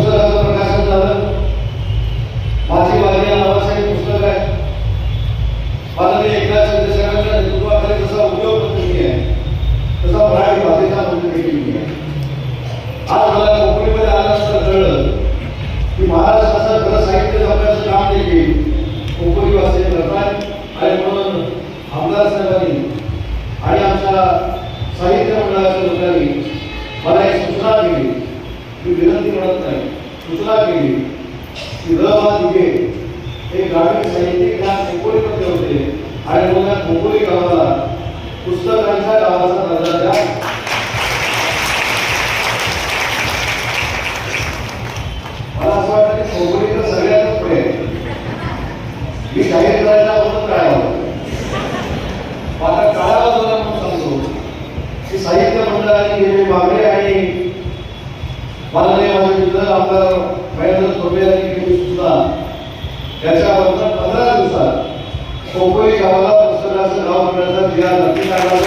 पुस्तकाचं प्रकाशन झालं. माझी वाली या नावाचं एक पुस्तक आहे. माननीय एकनाथ शिंदे साहेबांच्या नेतृत्वाखाली जसा उपयोग केली आहे. तसा मराठी भाषेचा मंत्री केली आहे. आज मला कोकणीमध्ये आल्यानंतर कळलं की महाराष्ट्राचं खरं साहित्य जपण्याचं काम देखील कोकणी भाषेत करतात. आणि म्हणून आमदार साहेबांनी आणि आमच्या साहित्य मंडळाच्या विनंती म्हणत नाही. सूचना केली. की र दिघे हे ग्रामीण साहित्यिक या खोपोलीमध्ये होते. आणि मग या खोपोली गावाला पुस्तकांच्या गावाचा दर्जा द्या. मला असं वाटतं की खोपोली तर सगळ्यातच पुढे मी जाहीर करायला माननीय माझे आमदार महेंद्र थोपे यांनी केली सुद्धा. त्याच्याबद्दल पंधरा दिवसात खोपोली गावाला पुस्तकाचं गाव करण्याचा जिल्हा नक्की लागला